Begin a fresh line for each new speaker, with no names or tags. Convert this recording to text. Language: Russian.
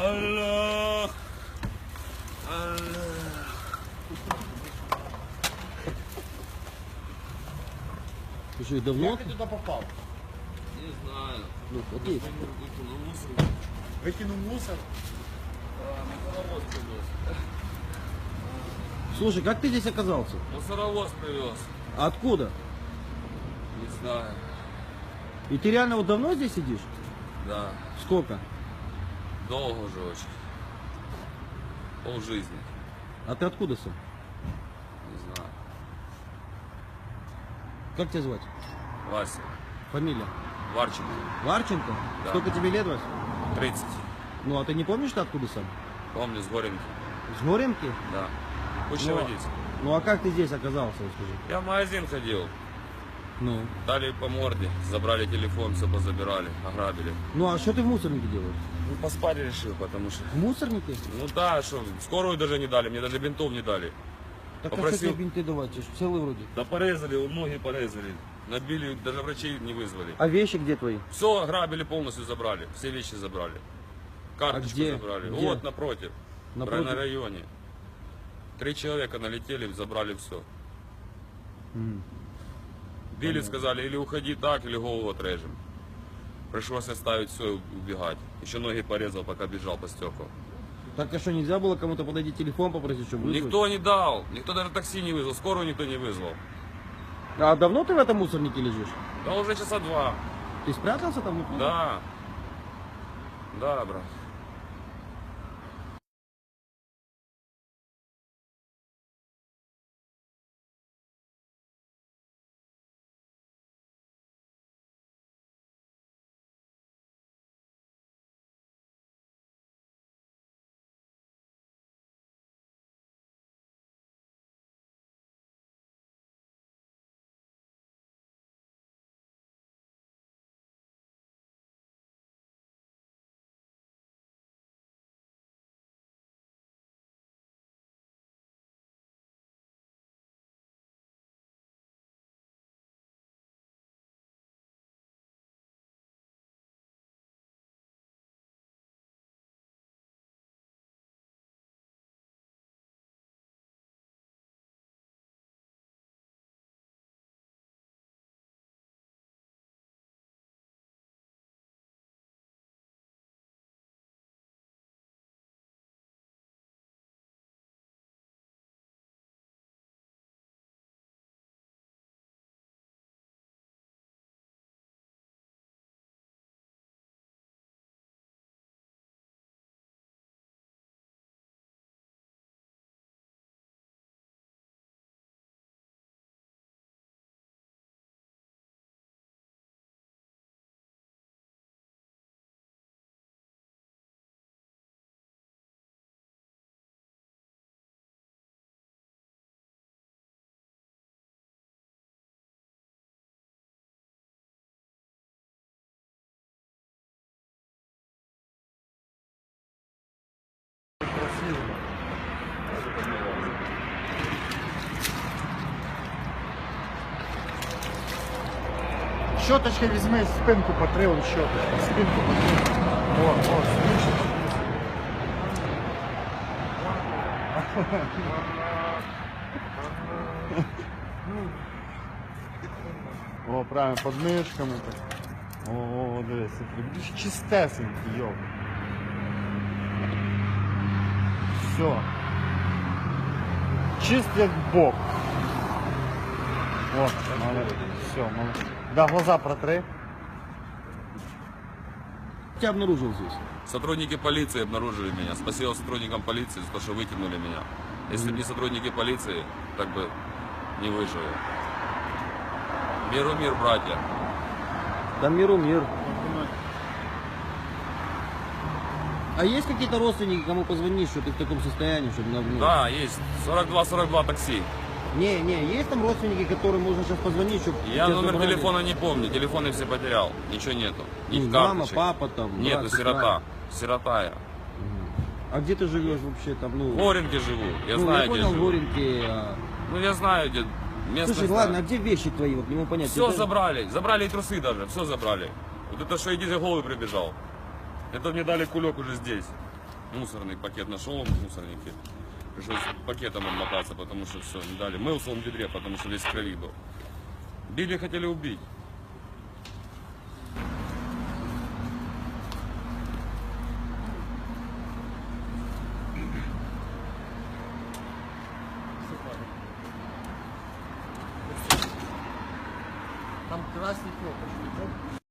Аллах! Аллах! Ты что, давно?
Как ты туда попал?
Не знаю.
Ну, окей.
Выкинул мусор.
Выкинул мусор?
А,
Слушай, как ты здесь оказался?
Мусоровоз привез.
А откуда?
Не знаю.
И ты реально вот давно здесь сидишь?
Да.
Сколько?
Долго уже очень. Пол жизни.
А ты откуда сам?
Не знаю.
Как тебя звать?
Вася.
Фамилия?
Варченко.
Варченко?
Да.
Сколько тебе лет, Вась?
30.
Ну, а ты не помнишь, ты откуда сам?
Помню, с Горенки.
С Горенки?
Да. Учи
Ну,
водить.
Ну, а как ты здесь оказался, скажи?
Я в магазин ходил.
Ну.
Дали по морде. Забрали телефон, все позабирали. Ограбили.
Ну, а что ты в мусорнике делаешь?
Ну, поспать решил, потому что...
В мусорнике?
Ну да, что, скорую даже не дали, мне даже бинтов не дали.
Так а
Попросил.
что тебе бинты давать? Ты целый вроде.
Да порезали, ноги порезали. Набили, даже врачей не вызвали.
А вещи где твои?
Все ограбили полностью, забрали. Все вещи забрали. Карточку
где?
забрали.
Где?
Вот напротив.
Напротив?
На районе. Три человека налетели, забрали все.
М.
Били, сказали, или уходи так, или голову отрежем. Пришлось оставить все и убегать. Еще ноги порезал, пока бежал по стеклам.
Так а что, нельзя было кому-то подойти телефон попросить, чтобы вызвать?
Никто не дал, никто даже такси не вызвал, скорую никто не вызвал.
А давно ты в этом мусорнике лежишь?
Да уже часа два.
Ты спрятался там внутри?
Да. Да, брат.
Щоточки візьми, спинку потри, он щоточку. Спинку потри. О, о, спинку. О, правильно, під мишками так. О, о, дивись. Будеш чистесенький, йо. Все. Чист як бог. О, молодець. Все, молодець. Да, глаза протри.
Тебя обнаружил здесь.
Сотрудники полиции обнаружили меня. Спасибо сотрудникам полиции за то, что вытянули меня. Если бы не сотрудники полиции, так бы не выжил. Миру мир, братья.
Да миру мир. А есть какие-то родственники, кому позвонить, что ты в таком состоянии, чтобы на... ну,
Да, есть 42-42 такси.
Не, не, есть там родственники, которым можно сейчас позвонить, чтобы
Я номер телефона не помню, телефоны все потерял. Ничего нету. Ни
Ну, мама, папа там.
Нету,
брат,
сирота. Сирота я.
А где ты живешь вообще там? Ну,
В Горенке живу. Я
ну,
знаю,
я понял,
где живу.
Горенки. а-
Ну я знаю, где место.
Слушай, ладно, а где вещи твои? Вот не могу понять.
Все забрали. Забрали и трусы даже. Все забрали. Вот это что иди за головы прибежал. Это мне дали кулек уже здесь. Мусорный пакет нашел он в мусорнике. Пришлось пакетом обмотаться, потому что все, не дали. Мылся он в бедре, потому что весь в крови был. Били, хотели убить.
Там красный кнопочный,